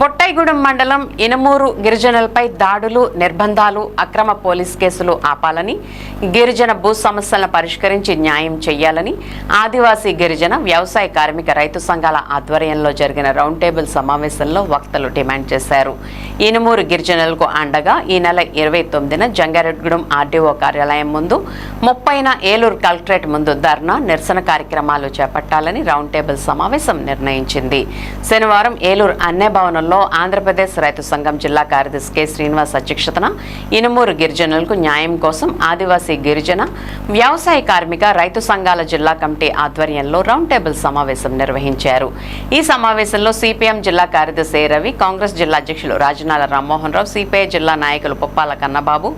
బొట్టాయిగూడెం మండలం ఇనమూరు గిరిజనులపై దాడులు నిర్బంధాలు అక్రమ పోలీస్ కేసులు ఆపాలని గిరిజన భూ సమస్యలను పరిష్కరించి న్యాయం చేయాలని ఆదివాసీ గిరిజన వ్యవసాయ కార్మిక రైతు సంఘాల ఆధ్వర్యంలో జరిగిన రౌండ్ టేబుల్ సమావేశంలో వక్తలు డిమాండ్ చేశారు. ఇనుమూరు గిరిజనులకు అండగా ఈ నెల ఇరవై తొమ్మిదిన జంగారెడ్గూడెం ఆర్డీఓ కార్యాలయం ముందు ముప్పైన ఏలూరు కలెక్టరేట్ ముందు ధర్నా నిరసన కార్యక్రమాలు చేపట్టాలని రౌండ్ టేబుల్ సమావేశం నిర్ణయించింది. శనివారం ఏలూరు అన్నే భవనంలో ఆంధ్రప్రదేశ్ రైతు సంఘం జిల్లా కార్యదర్శి కె శ్రీనివాస్ అధ్యక్షతన ఇనుమూరు గిరిజనులకు న్యాయం కోసం ఆదివాసీ గిరిజన వ్యవసాయ కార్మిక రైతు సంఘాల జిల్లా కమిటీ ఆధ్వర్యంలో రౌండ్ టేబుల్ సమావేశం నిర్వహించారు. ఈ సమావేశంలో సిపిఎం జిల్లా కార్యదర్శి ఏ రవి కాంగ్రెస్ జిల్లా అధ్యక్షులు రాజనాల రామ్మోహన్ రావు సిపిఐ జిల్లా నాయకులు పుప్పాల కన్నబాబు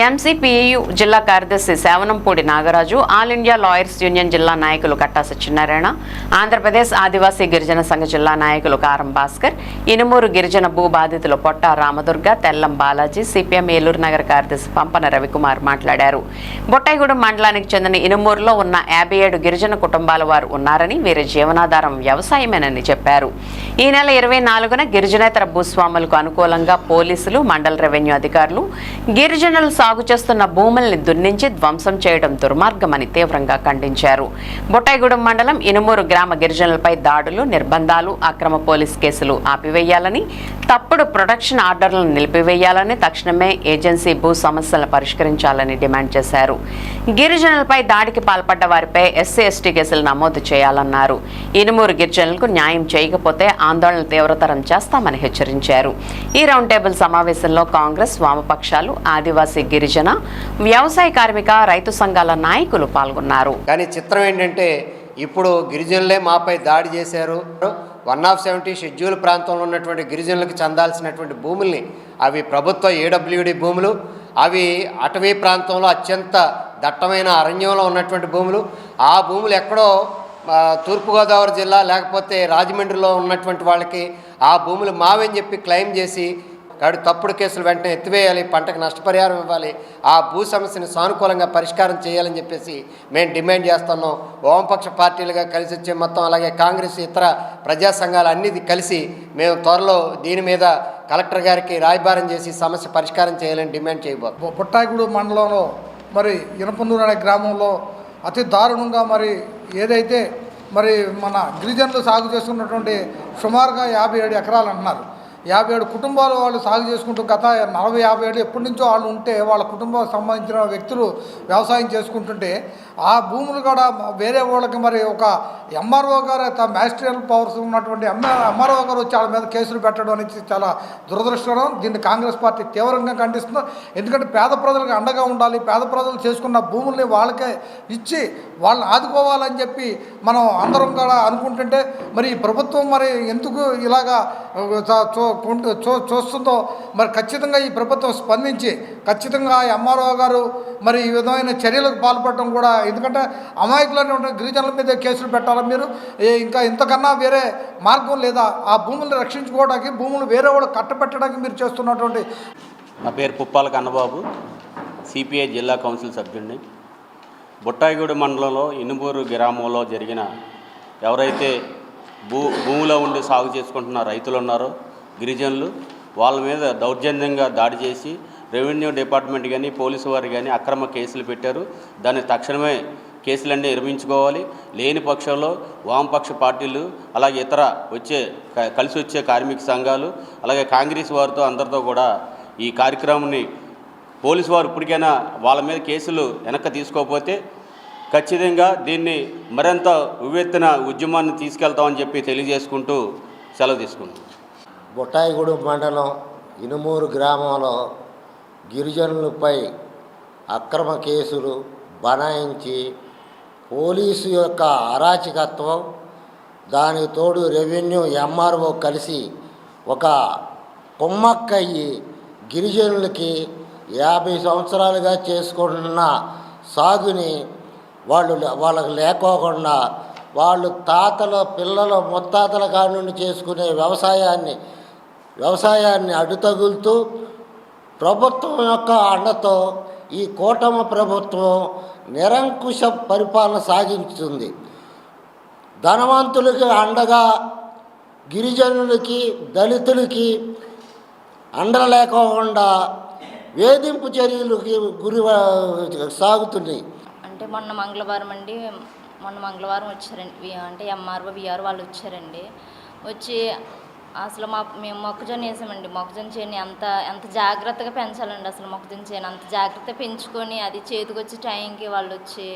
ఎంసీపీయు జిల్లా కార్యదర్శి Sevanampudi Nagaraju all India lawyers union జిల్లా నాయకులు కట్టా సత్యనారాయణ ఆంధ్రప్రదేశ్ ఆదివాసీ గిరిజన సంఘ జిల్లా నాయకులు కారం భాస్కర్ ఇనుమూరు గిరిజన భూ బాధితులు పొట్ట రామదుర్గ తెల్లం బాలాజీ సిపిఎం ఏలూరు నగర కార్యదర్శి పంపన రవికుమార్ మాట్లాడారు. బొట్టాయిగూడెం మండలానికి చెందిన ఇనుమూరులో ఉన్న యాభై ఏడు గిరిజన కుటుంబాల వారు ఉన్నారని వీరి జీవనాధారం వ్యవసాయమేనని చెప్పారు. ఈ నెల ఇరవై నాలుగున గిరిజనేతర భూస్వాములకు అనుకూలంగా పోలీసులు మండల రెవెన్యూ అధికారులు గిరిజనులు సాగు చేస్తున్న భూముల్ని దున్నించి ధ్వంసం చేయడం దుర్మార్గమని తీవ్రంగా ఖండించారు. బొట్టాయిగూడెం మండలం ఇనుమూరు గ్రామ గిరిజనులపై దాడులు నిర్బంధాలు అక్రమ పోలీస్ కేసులు ఆపివేయాలని తప్పుడు ప్రొడక్షన్ ఆర్డర్లను నిలిపివేయాలని తక్షణమే ఏజెన్సీ భూ సమస్యలను పరిష్కరించాలని డిమాండ్ చేశారు. గిరిజనులపై దాడికి పాల్పడ్డ వారిపై ఎస్సీ ఎస్టీ కేసులు నమోదు చేయాలన్నారు. ఇనుమూరు గిరిజనులకు న్యాయం చేయకపోతే ఆందోళన తీవ్రతరం చేస్తామని హెచ్చరించారు. ఈ రౌండ్ టేబుల్ సమావేశంలో కాంగ్రెస్ వామపక్షాలు ఆదివాసీ గిరిజన వ్యవసాయ కార్మిక రైతు సంఘాల నాయకులు పాల్గొన్నారు. కానీ చిత్రం ఏంటంటే ఇప్పుడు గిరిజనులే మాపై దాడి చేశారు. వన్ ఆఫ్ సెవెంటీ షెడ్యూల్ ప్రాంతంలో ఉన్నటువంటి గిరిజనులకు చెందాల్సినటువంటి భూముల్ని అవి ప్రభుత్వ ఏడబ్ల్యూడి భూములు అవి అటవీ ప్రాంతంలో అత్యంత దట్టమైన అరణ్యంలో ఉన్నటువంటి భూములు. ఆ భూములు ఎక్కడో తూర్పుగోదావరి జిల్లా లేకపోతే రాజమండ్రిలో ఉన్నటువంటి వాళ్ళకి ఆ భూములు మావని చెప్పి క్లెయిమ్ చేసి కాబట్టి తప్పుడు కేసులు వెంటనే ఎత్తివేయాలి పంటకు నష్టపరిహారం ఇవ్వాలి ఆ భూ సమస్యని సానుకూలంగా పరిష్కారం చేయాలని చెప్పేసి మేము డిమాండ్ చేస్తున్నాం. వామపక్ష పార్టీలుగా కలిసి వచ్చే మొత్తం అలాగే కాంగ్రెస్ ఇతర ప్రజా సంఘాలు అన్నీ కలిసి మేము త్వరలో దీని మీద కలెక్టర్ గారికి రాయబారం చేసి సమస్య పరిష్కారం చేయాలని డిమాండ్ చేయబోతున్నాం. పుట్టాయిగూడు మండలంలో మరి ఇనపందూరు అనే గ్రామంలో అతి దారుణంగా మరి ఏదైతే మరి మన గిరిజనులు సాగు చేసుకున్నటువంటి సుమారుగా యాభై ఏడు ఎకరాలు అంటున్నారు. యాభై ఏడు కుటుంబాలు వాళ్ళు సాగు చేసుకుంటూ గత నలభై యాభై ఏళ్ళు ఎప్పటి నుంచో వాళ్ళు ఉంటే వాళ్ళ కుటుంబం సంబంధించిన వ్యక్తులు వ్యవసాయం చేసుకుంటుంటే ఆ భూములు కూడా వేరే వాళ్ళకి మరి ఒక ఎంఆర్ఓ గారు మ్యాజిస్ట్రియల్ పవర్స్ ఉన్నటువంటి ఎంఆర్ ఎంఆర్ఓ గారు వచ్చి వాళ్ళ మీద కేసులు పెట్టడం అనేది చాలా దురదృష్టకరం. దీన్ని కాంగ్రెస్ పార్టీ తీవ్రంగా ఖండిస్తుంది. ఎందుకంటే పేద ప్రజలకు అండగా ఉండాలి. పేద ప్రజలు చేసుకున్న భూముల్ని వాళ్ళకే ఇచ్చి వాళ్ళని ఆదుకోవాలని చెప్పి మనం అందరం కూడా అనుకుంటుంటే మరి ప్రభుత్వం మరి ఎందుకు ఇలాగా చూ చూస్తుందో మరి ఖచ్చితంగా ఈ ప్రభుత్వం స్పందించి ఖచ్చితంగా ఎంఆర్ఓ గారు మరి ఈ విధమైన చర్యలకు పాల్పడటం కూడా ఎందుకంటే అమాయకులైన ఉన్న గిరిజనుల మీద కేసులు పెట్టాలా మీరు? ఇంకా ఇంతకన్నా వేరే మార్గం లేదా? ఆ భూములను రక్షించుకోవడానికి భూములు వేరే వాళ్ళు కట్టబెట్టడానికి మీరు చేస్తున్నటువంటి నా పేరు పుప్పాల కన్నబాబు సిపిఐ జిల్లా కౌన్సిల్ సభ్యుడిని. బుట్టాయిగూడి మండలంలో ఇనుమూరు గ్రామంలో జరిగిన ఎవరైతే భూ భూమిలో ఉండి సాగు చేసుకుంటున్న రైతులు ఉన్నారో గిరిజనులు వాళ్ళ మీద దౌర్జన్యంగా దాడి చేసి రెవెన్యూ డిపార్ట్మెంట్ కానీ పోలీసు వారు కానీ అక్రమ కేసులు పెట్టారు. దాన్ని తక్షణమే కేసులన్నీ నిర్మించుకోవాలి. లేని పక్షంలో వామపక్ష పార్టీలు అలాగే ఇతర వచ్చే క- కలిసి వచ్చే కార్మిక సంఘాలు అలాగే కాంగ్రెస్ వారితో అందరితో కూడా ఈ కార్యక్రమాన్ని పోలీసు వారు ఇప్పటికైనా వాళ్ళ మీద కేసులు వెనక్కి తీసుకోకపోతే ఖచ్చితంగా దీన్ని మరింత ఉవ్వెత్తిన ఉద్యమాన్ని తీసుకెళ్తామని చెప్పి తెలియజేసుకుంటూ సెలవు తీసుకుంటాం బొట్టాయిగూడెం మండలం ఇనుమూరు గ్రామంలో గిరిజనులపై అక్రమ కేసులు బనాయించి పోలీసు యొక్క అరాచకత్వం దానికి తోడు రెవెన్యూ ఎంఆర్ఓ కలిసి ఒక కుమ్మక్కయ్యి గిరిజనులకి యాభై సంవత్సరాలుగా చేసుకుంటున్న సాగుని వాళ్ళు లే- లేకోకుండా వాళ్ళు తాతల పిల్లల ముత్తాతల కానుండి చేసుకునే వ్యవసాయాన్ని వ్యవసాయాన్ని అడ్డుతగులుతూ ప్రభుత్వం యొక్క అండతో ఈ కూటమి ప్రభుత్వం నిరంకుశ పరిపాలన సాగించుతుంది. ధనవంతులకి అండగా గిరిజనులకి దళితులకి అండ లేకోకుండా వేధింపు చర్యలకి గురి సాగుతున్నాయి. అంటే మొన్న మంగళవారం అండి మొన్న మంగళవారం వచ్చారండి అంటే ఎంఆర్ఓ విఆర్ వాళ్ళు వచ్చారండి. వచ్చి అసలు మా మేము మొక్కజొన్న వేసామండి. మొక్కజొన్న చేని ఎంత ఎంత జాగ్రత్తగా పెంచాలండి. అసలు మొక్కజొన్న చేను అంత జాగ్రత్త పెంచుకొని అది చేతికొచ్చి టైంకి వాళ్ళు వచ్చి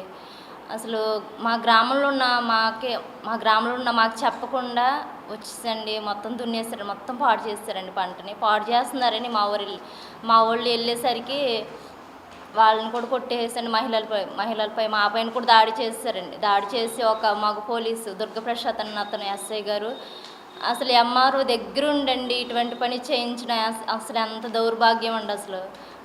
అసలు మా గ్రామంలో ఉన్న మాకే మా గ్రామంలో ఉన్న మాకు చెప్పకుండా వచ్చేసండి. మొత్తం దున్నేస్తారు. మొత్తం పాడు చేస్తారండి పంటని. పాడు చేస్తున్నారని మా ఊరి మా వాళ్ళు వెళ్ళేసరికి వాళ్ళని కూడా కొట్టేసండి మహిళలపై మహిళలపై మా పైన కూడా దాడి చేస్తారండి. దాడి చేసి ఒక మగ పోలీసు దుర్గప్రసాద్ అన్న అతను ఎస్ఐ గారు అసలు ఎంఆర్ఓ దగ్గరుండండి ఇటువంటి పని చేయించిన అసలు ఎంత దౌర్భాగ్యం అండి అసలు.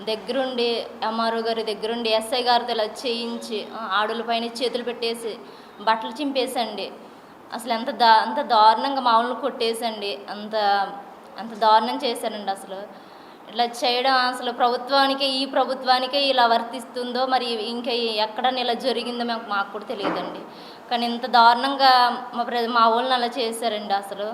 దగ్గరుండి ఎంఆర్ఓ గారి దగ్గరుండి ఎస్ఐ గారితో ఇలా చేయించి ఆడుల పైన చేతులు పెట్టేసి బట్టలు చింపేసండి. అసలు ఎంత దా అంత దారుణంగా మామూలు కొట్టేసండి. అంత అంత దారుణం చేశానండి అసలు. ఇట్లా చేయడం అసలు ప్రభుత్వానికి ఈ ప్రభుత్వానికే ఇలా వర్తిస్తుందో మరి ఇంకా ఎక్కడ ఇలా జరిగిందో మాకు మాకు కూడా తెలియదండి. కానీ ఇంత దారుణంగా మా ప్ర మా వాళ్ళని అలా చేశారండి అసలు.